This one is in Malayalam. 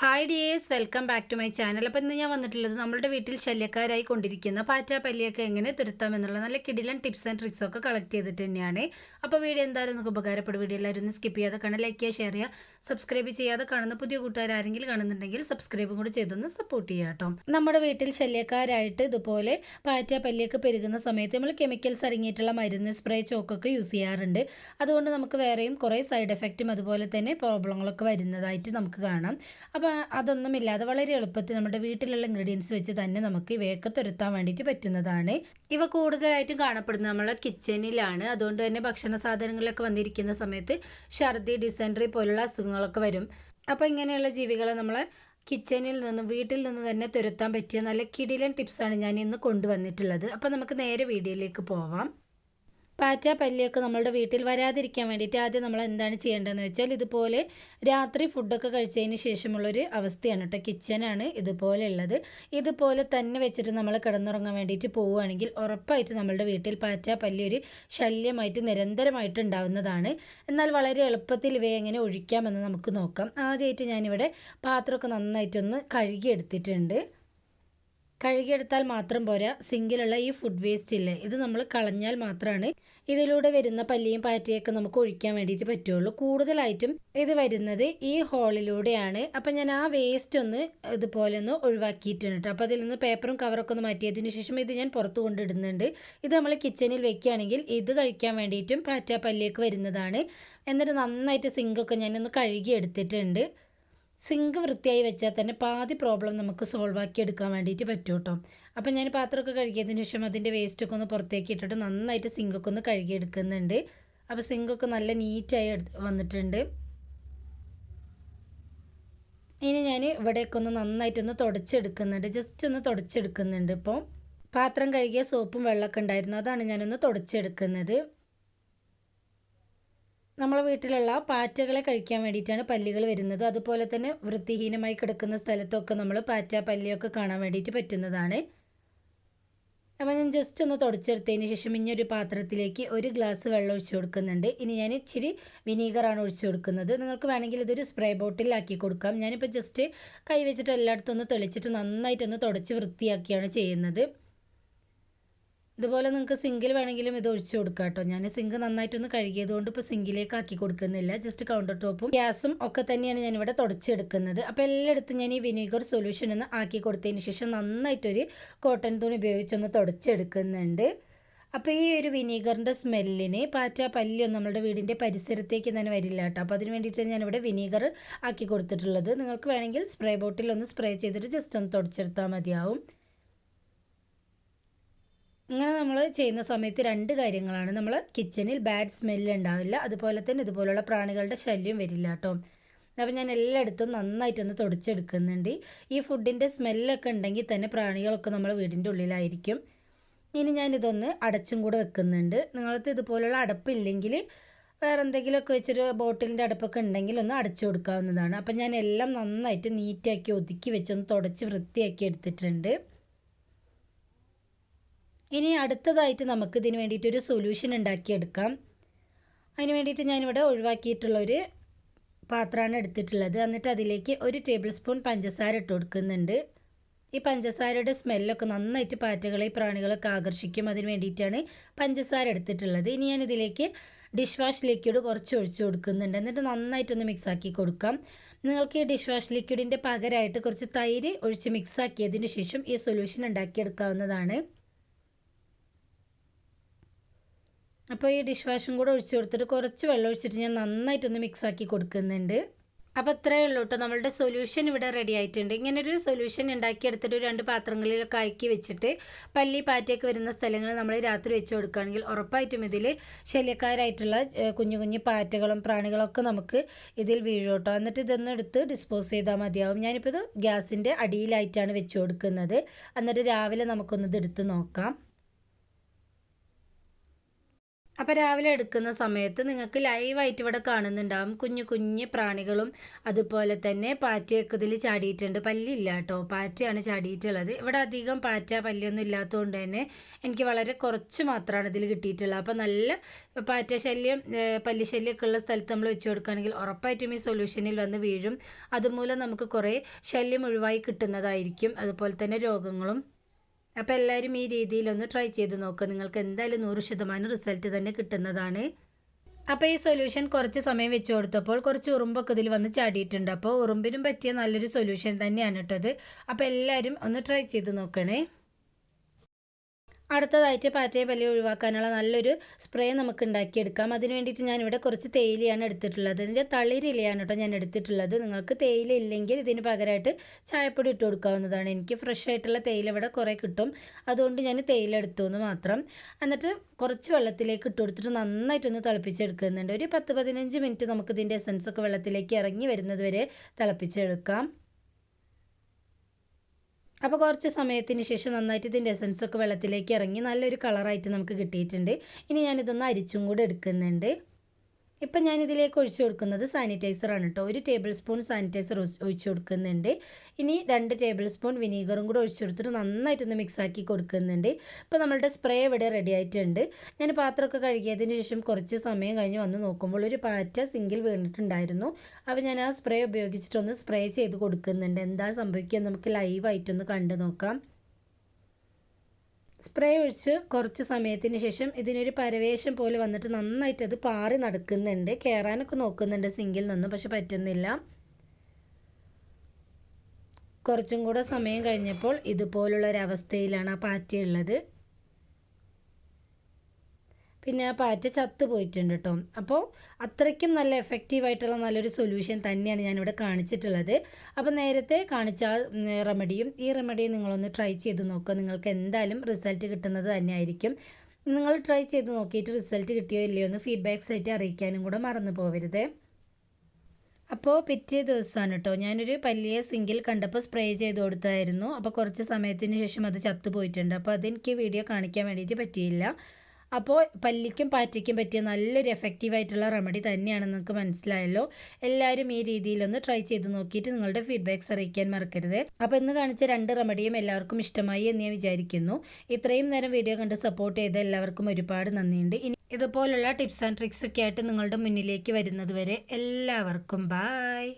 Hi dears welcome back to my channel അപ്പോൾ ഇന്ന് ഞാൻ വന്നിട്ടുള്ളത് നമ്മുടെ വീട്ടിൽ ശല്യക്കാരായി കൊണ്ടിരിക്കുന്ന പാറ്റ പല്ലിയൊക്കെ എങ്ങനെ തുരുത്താം എന്നുള്ള നല്ല കിടിലൻ ടിപ്സ് ആൻഡ് ട്രിക്സ് ഒക്കെ കളക്ട് ചെയ്തിട്ട് തന്നെയാണ്. അപ്പോൾ വീഡിയോ എന്തായാലും നിങ്ങൾക്ക് ഉപകാരപ്പെടും. വീഡിയോ എല്ലാവരും ഒന്ന് സ്കിപ്പ് ചെയ്യാതെ കാണാൻ ലൈക്ക് ചെയ്യുക ഷെയർ ചെയ്യുക സബ്സ്ക്രൈബ് ചെയ്യാതെ കാണുന്ന പുതിയ കൂട്ടുകാർ ആരെങ്കിലും കാണുന്നുണ്ടെങ്കിൽ സബ്സ്ക്രൈബും കൂടി ചെയ്തൊന്ന് സപ്പോർട്ട് ചെയ്യുക കേട്ടോ. നമ്മുടെ വീട്ടിൽ ശല്യക്കാരായിട്ട് ഇതുപോലെ പാറ്റ പല്ലിയൊക്കെ പെരുകുന്ന സമയത്ത് നമ്മൾ കെമിക്കൽസ് അടങ്ങിയിട്ടുള്ള മരുന്ന് സ്പ്രേ ചോക്കൊക്കെ യൂസ് ചെയ്യാറുണ്ട്. അതുകൊണ്ട് നമുക്ക് വേറെയും കുറേ സൈഡ് എഫക്റ്റും അതുപോലെ തന്നെ പ്രോബ്ലങ്ങളൊക്കെ വരുന്നതായിട്ട് നമുക്ക് കാണാം. അപ്പോൾ അതൊന്നുമില്ലാതെ വളരെ എളുപ്പത്തിൽ നമ്മുടെ വീട്ടിലുള്ള ഇൻഗ്രീഡിയൻസ് വെച്ച് തന്നെ നമുക്ക് ഇവയൊക്കെ തുരത്താൻ വേണ്ടിയിട്ട് പറ്റുന്നതാണ്. ഇവ കൂടുതലായിട്ടും കാണപ്പെടുന്നത് നമ്മളെ കിച്ചണിലാണ് അതുകൊണ്ട് തന്നെ ഭക്ഷണ സാധനങ്ങളിലൊക്കെ വന്നിരിക്കുന്ന സമയത്ത് ഛർദി ഡിസെൻട്രി പോലുള്ള അസുഖങ്ങളൊക്കെ വരും. അപ്പോൾ ഇങ്ങനെയുള്ള ജീവികളെ നമ്മളെ കിച്ചണിൽ നിന്നും വീട്ടിൽ നിന്ന് തന്നെ തുരത്താൻ പറ്റിയ നല്ല കിടിലൻ ടിപ്സാണ് ഞാൻ ഇന്ന് കൊണ്ടുവന്നിട്ടുള്ളത്. അപ്പോൾ നമുക്ക് നേരെ വീഡിയോയിലേക്ക് പോവാം. പാറ്റ പല്ലിയൊക്കെ നമ്മളുടെ വീട്ടിൽ വരാതിരിക്കാൻ വേണ്ടിയിട്ട് ആദ്യം നമ്മൾ എന്താണ് ചെയ്യേണ്ടതെന്ന് വെച്ചാൽ ഇതുപോലെ രാത്രി ഫുഡൊക്കെ കഴിച്ചതിന് ശേഷമുള്ളൊരു അവസ്ഥയാണ് കേട്ടോ. കിച്ചനാണ് ഇതുപോലെ ഉള്ളത് ഇതുപോലെ തന്നെ വെച്ചിട്ട് നമ്മൾ കിടന്നുറങ്ങാൻ വേണ്ടിയിട്ട് പോവുകയാണെങ്കിൽ ഉറപ്പായിട്ട് നമ്മളുടെ വീട്ടിൽ പാറ്റ പല്ലി ഒരു ശല്യമായിട്ട് നിരന്തരമായിട്ട് ഉണ്ടാവുന്നതാണ്. എന്നാൽ വളരെ എളുപ്പത്തിൽ ഇവയെ എങ്ങനെ ഒഴിക്കാമെന്ന് നമുക്ക് നോക്കാം. ആദ്യമായിട്ട് ഞാനിവിടെ പാത്രമൊക്കെ നന്നായിട്ടൊന്ന് കഴുകിയെടുത്തിട്ടുണ്ട്. കഴുകിയെടുത്താൽ മാത്രം പോരാ. സിങ്കിലുള്ള ഈ ഫുഡ് വേസ്റ്റ് ഇല്ലേ ഇത് നമ്മൾ കളഞ്ഞാൽ മാത്രമാണ് ഇതിലൂടെ വരുന്ന പല്ലിയും പാറ്റയൊക്കെ നമുക്ക് ഒഴിക്കാൻ വേണ്ടിയിട്ട് പറ്റുള്ളൂ. കൂടുതലായിട്ടും ഇത് വരുന്നത് ഈ ഹോളിലൂടെയാണ്. അപ്പം ഞാൻ ആ വേസ്റ്റ് ഒന്ന് ഇതുപോലെ ഒന്ന് ഒഴിവാക്കിയിട്ടുണ്ട് കേട്ടോ അപ്പോൾ അതിൽ നിന്ന് പേപ്പറും കവറൊക്കെ ഒന്ന് മാറ്റിയതിന് ശേഷം ഇത് ഞാൻ പുറത്ത് കൊണ്ടിടുന്നുണ്ട്. ഇത് നമ്മൾ കിച്ചണിൽ വെക്കുകയാണെങ്കിൽ ഇത് കഴിക്കാൻ വേണ്ടിയിട്ടും പാറ്റ പല്ലിയൊക്കെ വരുന്നതാണ്. എന്നിട്ട് നന്നായിട്ട് സിങ്കൊക്കെ ഞാനൊന്ന് കഴുകി എടുത്തിട്ടുണ്ട് സിങ്ക് വൃത്തിയായി വെച്ചാൽ തന്നെ പാതി പ്രോബ്ലം നമുക്ക് സോൾവ് ആക്കി എടുക്കാൻ വേണ്ടിയിട്ട് പറ്റും കേട്ടോ അപ്പം ഞാൻ പാത്രമൊക്കെ കഴുകിയതിന് ശേഷം അതിന്റെ വേസ്റ്റൊക്കെ ഒന്ന് പുറത്തേക്ക് ഇട്ടിട്ട് നന്നായിട്ട് സിങ്കൊക്കെ ഒന്ന് കഴുകിയെടുക്കുന്നുണ്ട് അപ്പോൾ സിങ്കൊക്കെ നല്ല നീറ്റായി വന്നിട്ടുണ്ട്. ഇനി ഞാൻ ഇവിടെയൊക്കെ ഒന്ന് നന്നായിട്ടൊന്ന് തുടച്ചെടുക്കുന്നുണ്ട്. ജസ്റ്റ് ഒന്ന് തുടച്ചെടുക്കുന്നുണ്ട് ഇപ്പോൾ പാത്രം കഴുകിയ സോപ്പും വെള്ളമൊക്കെ ഉണ്ടായിരുന്നു. അതാണ് ഞാനൊന്ന് തുടച്ചെടുക്കുന്നത്. നമ്മളെ വീട്ടിലുള്ള പാറ്റകളെ കഴിക്കാൻ വേണ്ടിയിട്ടാണ് പല്ലികൾ വരുന്നത്. അതുപോലെ തന്നെ വൃത്തിഹീനമായി കിടക്കുന്ന സ്ഥലത്തൊക്കെ നമ്മൾ പാറ്റ പല്ലിയൊക്കെ കാണാൻ വേണ്ടിയിട്ട് പറ്റുന്നതാണ്. അപ്പോൾ ഞാൻ ജസ്റ്റ് ഒന്ന് തുടച്ചെടുത്തതിന് ശേഷം ഇനി ഒരു പാത്രത്തിലേക്ക് ഒരു ഗ്ലാസ് വെള്ളം ഒഴിച്ചു കൊടുക്കുന്നുണ്ട്. ഇനി ഞാൻ ഇച്ചിരി വിനീഗറാണ് ഒഴിച്ചു കൊടുക്കുന്നത്. നിങ്ങൾക്ക് വേണമെങ്കിൽ ഇതൊരു സ്പ്രേ ബോട്ടിലാക്കി കൊടുക്കാം. ഞാനിപ്പോൾ ജസ്റ്റ് കൈ വെച്ചിട്ട് എല്ലായിടത്തും ഒന്ന് തെളിച്ചിട്ട് നന്നായിട്ടൊന്ന് തുടച്ച് വൃത്തിയാക്കിയാണ് ചെയ്യുന്നത്. ഇതുപോലെ നിങ്ങൾക്ക് സിങ്കിൽ വേണമെങ്കിലും ഇത് ഒഴിച്ചു കൊടുക്കാം കേട്ടോ ഞാൻ സിങ്ക് നന്നായിട്ടൊന്ന് കഴുകിയതുകൊണ്ട് ഇപ്പോൾ സിങ്കിലേക്ക് ആക്കി കൊടുക്കുന്നില്ല. ജസ്റ്റ് കൗണ്ടർ ടോപ്പും ഗ്യാസും ഒക്കെ തന്നെയാണ് ഞാനിവിടെ തുടച്ചെടുക്കുന്നത്. അപ്പോൾ എല്ലായിടത്തും ഞാൻ ഈ വിനീഗർ സൊല്യൂഷൻ ഒന്ന് ആക്കി കൊടുത്തതിന് ശേഷം നന്നായിട്ടൊരു കോട്ടൺ തുണി ഉപയോഗിച്ചൊന്ന് തുടച്ചെടുക്കുന്നുണ്ട്. അപ്പോൾ ഈ ഒരു വിനീഗറിന്റെ സ്മെല്ലിന് പാറ്റ പല്ലിയൊന്നും നമ്മുടെ വീടിന്റെ പരിസരത്തേക്ക് തന്നെ വരില്ല കേട്ടോ. അപ്പോൾ അതിന് വേണ്ടിയിട്ട് ഞാനിവിടെ വിനീഗർ ആക്കി കൊടുത്തിട്ടുള്ളത്. നിങ്ങൾക്ക് വേണമെങ്കിൽ സ്പ്രേ ബോട്ടിൽ ഒന്ന് സ്പ്രേ ചെയ്തിട്ട് ജസ്റ്റ് ഒന്ന് തുടച്ചെടുത്താൽ മതിയാവും. ഇങ്ങനെ നമ്മൾ ചെയ്യുന്ന സമയത്ത് രണ്ട് കാര്യങ്ങളാണ്. നമ്മൾ കിച്ചണിൽ ബാഡ് സ്മെല്ല് ഉണ്ടാവില്ല. അതുപോലെ തന്നെ ഇതുപോലുള്ള പ്രാണികളുടെ ശല്യം വരില്ല കേട്ടോ അപ്പോൾ ഞാൻ എല്ലായിടത്തും നന്നായിട്ടൊന്ന് തുടച്ചെടുക്കുന്നുണ്ട്. ഈ ഫുഡിന്റെ സ്മെല്ലൊക്കെ ഉണ്ടെങ്കിൽ തന്നെ പ്രാണികളൊക്കെ നമ്മൾ വീടിന്റെ ഉള്ളിലായിരിക്കും. ഇനി ഞാനിതൊന്ന് അടച്ചും കൂടെ വെക്കുന്നുണ്ട്. നിങ്ങൾക്ക് ഇതുപോലുള്ള അടപ്പില്ലെങ്കിൽ വേറെ എന്തെങ്കിലുമൊക്കെ വെച്ചൊരു ബോട്ടിലിന്റെ അടപ്പൊക്കെ ഉണ്ടെങ്കിൽ ഒന്ന് അടച്ചു കൊടുക്കാവുന്നതാണ്. അപ്പം ഞാൻ എല്ലാം നന്നായിട്ട് നീറ്റാക്കി ഒതുക്കി വെച്ചൊന്ന് തുടച്ച് വൃത്തിയാക്കി എടുത്തിട്ടുണ്ട്. ഇനി അടുത്തതായിട്ട് നമുക്ക് ഇതിന് വേണ്ടിയിട്ടൊരു സൊല്യൂഷൻ ഉണ്ടാക്കിയെടുക്കാം. അതിന് വേണ്ടിയിട്ട് ഞാനിവിടെ ഒഴിവാക്കിയിട്ടുള്ളൊരു പാത്രമാണ് എടുത്തിട്ടുള്ളത്. എന്നിട്ട് അതിലേക്ക് ഒരു ടേബിൾ സ്പൂൺ പഞ്ചസാര ഇട്ട് കൊടുക്കുന്നുണ്ട്. ഈ പഞ്ചസാരയുടെ സ്മെല്ലൊക്കെ നന്നായിട്ട് പാറ്റകളെ പ്രാണികളൊക്കെ ആകർഷിക്കും. അതിന് വേണ്ടിയിട്ടാണ് പഞ്ചസാര എടുത്തിട്ടുള്ളത്. ഇനി ഞാൻ ഇതിലേക്ക് ഡിഷ് വാഷ് ലിക്വിഡ് കുറച്ച് ഒഴിച്ചു കൊടുക്കുന്നുണ്ട്. എന്നിട്ട് നന്നായിട്ടൊന്ന് മിക്സ് ആക്കി കൊടുക്കാം. നിങ്ങൾക്ക് ഈ ഡിഷ് വാഷ് ലിക്വിഡിന്റെ പകരമായിട്ട് കുറച്ച് തൈര് ഒഴിച്ച് മിക്സ് ആക്കിയതിന് ശേഷം ഈ സൊല്യൂഷൻ ഉണ്ടാക്കിയെടുക്കാവുന്നതാണ്. അപ്പോൾ ഈ ഡിഷ് വാഷും കൂടെ ഒഴിച്ചു കൊടുത്തിട്ട് കുറച്ച് വെള്ളം ഒഴിച്ചിട്ട് ഞാൻ നന്നായിട്ടൊന്ന് മിക്സ് ആക്കി കൊടുക്കുന്നുണ്ട്. അപ്പോൾ ഇത്രയേ ഉള്ളൂ കേട്ടോ നമ്മളുടെ സൊല്യൂഷൻ ഇവിടെ റെഡി ആയിട്ടുണ്ട്. ഇങ്ങനെ ഒരു സൊല്യൂഷൻ ഉണ്ടാക്കിയെടുത്തിട്ട് രണ്ട് പാത്രങ്ങളിലൊക്കെ ആക്കി വെച്ചിട്ട് പല്ലി പാറ്റയൊക്കെ വരുന്ന സ്ഥലങ്ങൾ നമ്മൾ രാത്രി വെച്ച് കൊടുക്കുകയാണെങ്കിൽ ഉറപ്പായിട്ടും ഇതിൽ ശല്യക്കാരായിട്ടുള്ള കുഞ്ഞു കുഞ്ഞു പാറ്റകളും പ്രാണികളൊക്കെ നമുക്ക് ഇതിൽ വീഴും കേട്ടോ എന്നിട്ട് ഇതൊന്നും എടുത്ത് ഡിസ്പോസ് ചെയ്താൽ മതിയാവും. ഞാനിപ്പോൾ ഇത് ഗ്യാസിന്റെ അടിയിലായിട്ടാണ് വെച്ച് കൊടുക്കുന്നത്. എന്നിട്ട് രാവിലെ നമുക്കൊന്നിത് എടുത്ത് നോക്കാം. അപ്പോൾ രാവിലെ എടുക്കുന്ന സമയത്ത് നിങ്ങൾക്ക് ലൈവായിട്ട് ഇവിടെ കാണുന്നുണ്ടാവും. കുഞ്ഞു കുഞ്ഞു പ്രാണികളും അതുപോലെ തന്നെ പാറ്റയൊക്കെ ഇതിൽ ചാടിയിട്ടുണ്ട്. പല്ലില്ല കേട്ടോ പാറ്റയാണ് ചാടിയിട്ടുള്ളത്. ഇവിടെ അധികം പാറ്റ പല്ലൊന്നും ഇല്ലാത്തതുകൊണ്ട് തന്നെ എനിക്ക് വളരെ കുറച്ച് മാത്രമാണ് ഇതിൽ കിട്ടിയിട്ടുള്ളത്. അപ്പോൾ നല്ല പാറ്റ ശല്യം പല്ലി ശല്യമൊക്കെ ഉള്ള സ്ഥലത്ത് നമ്മൾ വെച്ച് കൊടുക്കുകയാണെങ്കിൽ ഉറപ്പായിട്ടും ഈ സൊല്യൂഷനിൽ വന്ന് വീഴും. അതുമൂലം നമുക്ക് കുറേ ശല്യം ഒഴിവായി കിട്ടുന്നതായിരിക്കും. അതുപോലെ തന്നെ രോഗങ്ങളും അപ്പോൾ എല്ലാവരും ഈ രീതിയിലൊന്ന് ട്രൈ ചെയ്ത് നോക്കുക നിങ്ങൾക്ക് എന്തായാലും നൂറ് ശതമാനം റിസൾട്ട് തന്നെ കിട്ടുന്നതാണ്. അപ്പോൾ ഈ സൊല്യൂഷൻ കുറച്ച് സമയം വെച്ച് കൊടുത്തപ്പോൾ കുറച്ച് ഉറുമ്പൊക്കെ ഇതിൽ വന്ന് ചാടിയിട്ടുണ്ട്. അപ്പോൾ ഉറുമ്പിനും പറ്റിയ നല്ലൊരു സൊല്യൂഷൻ തന്നെയാണ് കേട്ടത് അപ്പോൾ എല്ലാവരും ഒന്ന് ട്രൈ ചെയ്ത് നോക്കണേ. അടുത്തതായിട്ട് പാറ്റയെ പല്ലി ഒഴിവാക്കാനുള്ള നല്ലൊരു സ്പ്രേ നമുക്ക് ഉണ്ടാക്കിയെടുക്കാം. അതിന് വേണ്ടിയിട്ട് ഞാനിവിടെ കുറച്ച് തേയിലയാണ് എടുത്തിട്ടുള്ളത്. ഇതിന്റെ തളിരിലയാണ് കേട്ടോ ഞാൻ എടുത്തിട്ടുള്ളത്. നിങ്ങൾക്ക് തേയില ഇല്ലെങ്കിൽ ഇതിന് പകരമായിട്ട് ചായപ്പൊടി ഇട്ട് കൊടുക്കാവുന്നതാണ്. എനിക്ക് ഫ്രഷ് ആയിട്ടുള്ള തേയില ഇവിടെ കുറേ കിട്ടും. അതുകൊണ്ട് ഞാൻ തേയില എടുത്തു എന്ന് മാത്രം. എന്നിട്ട് കുറച്ച് വെള്ളത്തിലേക്ക് ഇട്ട് കൊടുത്തിട്ട് നന്നായിട്ടൊന്ന് തിളപ്പിച്ചെടുക്കുന്നുണ്ട്. ഒരു പത്ത് പതിനഞ്ച് മിനിറ്റ് നമുക്ക് ഇതിന്റെ എസൻസ് ഒക്കെ വെള്ളത്തിലേക്ക് ഇറങ്ങി വരുന്നത് വരെ തിളപ്പിച്ചെടുക്കാം. അപ്പോൾ കുറച്ച് സമയത്തിന് ശേഷം നന്നായിട്ട് ഇതിന്റെ എസൻസ് ഒക്കെ വെള്ളത്തിലേക്ക് ഇറങ്ങി നല്ലൊരു കളറായിട്ട് നമുക്ക് കിട്ടിയിട്ടുണ്ട്. ഇനി ഞാനിതൊന്ന് അരിച്ചും കൂടെ എടുക്കുന്നുണ്ട്. ഇപ്പം ഞാൻ ഇതിലേക്ക് ഒഴിച്ചു കൊടുക്കുന്നത് സാനിറ്റൈസറാണ് കേട്ടോ ഒരു ടേബിൾ സ്പൂൺ സാനിറ്റൈസർ ഒഴിച്ചു കൊടുക്കുന്നുണ്ട്. ഇനി രണ്ട് ടേബിൾ സ്പൂൺ വിനീഗറും കൂടെ ഒഴിച്ചു കൊടുത്തിട്ട് നന്നായിട്ടൊന്ന് മിക്സ് ആക്കി കൊടുക്കുന്നുണ്ട്. ഇപ്പോൾ നമ്മളുടെ സ്പ്രേ ഇവിടെ റെഡി ആയിട്ടുണ്ട്. ഞാൻ പാത്രമൊക്കെ കഴുകിയതിന് ശേഷം കുറച്ച് സമയം കഴിഞ്ഞ് വന്ന് നോക്കുമ്പോൾ ഒരു പാറ്റ സിംഗിൾ വീണിട്ടുണ്ടായിരുന്നു. അപ്പോൾ ഞാൻ ആ സ്പ്രേ ഉപയോഗിച്ചിട്ടൊന്ന് സ്പ്രേ ചെയ്ത് കൊടുക്കുന്നുണ്ട്. എന്താ സംഭവിക്കുക? നമുക്ക് ലൈവായിട്ടൊന്ന് കണ്ടു നോക്കാം. സ്പ്രേ ഒഴിച്ച് കുറച്ച് സമയത്തിന് ശേഷം ഇതിനൊരു പരവേശം പോലെ വന്നിട്ട് നന്നായിട്ട് അത് പാറി നടക്കുന്നുണ്ട്. കയറാനൊക്കെ നോക്കുന്നുണ്ട് സിങ്കിൽ നിന്നും പക്ഷെ പറ്റുന്നില്ല. കുറച്ചും കൂടെ സമയം കഴിഞ്ഞപ്പോൾ ഇതുപോലുള്ള ഒരു അവസ്ഥയിലാണ് ആ പാറ്റയുള്ളത് പിന്നെ ആ പാറ്റ ചത്ത് പോയിട്ടുണ്ട് കേട്ടോ. അപ്പോൾ അത്രയ്ക്കും നല്ല എഫക്റ്റീവായിട്ടുള്ള നല്ലൊരു സൊല്യൂഷൻ തന്നെയാണ് ഞാനിവിടെ കാണിച്ചിട്ടുള്ളത്. അപ്പോൾ നേരത്തെ കാണിച്ച റെമഡിയും ഈ റെമഡിയും നിങ്ങളൊന്ന് ട്രൈ ചെയ്ത് നോക്കുക. നിങ്ങൾക്ക് എന്തായാലും റിസൾട്ട് കിട്ടുന്നത് തന്നെയായിരിക്കും. നിങ്ങൾ ട്രൈ ചെയ്ത് നോക്കിയിട്ട് റിസൾട്ട് കിട്ടിയോ ഇല്ലയോ എന്ന് ഫീഡ്ബാക്ക്സ് ആയിട്ട് അറിയിക്കാനും കൂടെ മറന്നു പോകരുത് അപ്പോൾ പിറ്റേ ദിവസമാണ് കേട്ടോ. ഞാനൊരു പല്ലിയെ സിങ്കിൽ കണ്ടപ്പോൾ സ്പ്രേ ചെയ്ത് കൊടുത്തായിരുന്നു. അപ്പോൾ കുറച്ച് സമയത്തിന് ശേഷം അത് ചത്തു പോയിട്ടുണ്ട്. അപ്പോൾ അതെനിക്ക് വീഡിയോ കാണിക്കാൻ വേണ്ടിയിട്ട് പറ്റിയില്ല. അപ്പോൾ പല്ലിക്കും പാറ്റയ്ക്കും പറ്റിയ നല്ലൊരു എഫക്റ്റീവ് ആയിട്ടുള്ള റെമഡി തന്നെയാണ് നിങ്ങൾക്ക് മനസ്സിലായല്ലോ. എല്ലാവരും ഈ രീതിയിലൊന്ന് ട്രൈ ചെയ്ത് നോക്കിയിട്ട് നിങ്ങളുടെ ഫീഡ്ബാക്ക്സ് അറിയിക്കാൻ മറക്കരുത്. അപ്പോൾ ഇന്ന് കാണിച്ച രണ്ട് റെമഡിയും എല്ലാവർക്കും ഇഷ്ടമായി എന്ന് ഞാൻ വിചാരിക്കുന്നു. ഇത്രയും നേരം വീഡിയോ കണ്ട് സപ്പോർട്ട് ചെയ്ത എല്ലാവർക്കും ഒരുപാട് നന്ദിയുണ്ട്. ഇനി ഇതുപോലുള്ള ടിപ്സ് ആൻഡ് ട്രിക്സ് ഒക്കെ ആയിട്ട് നിങ്ങളുടെ മുന്നിലേക്ക് വരുന്നത് വരെ എല്ലാവർക്കും ബായ്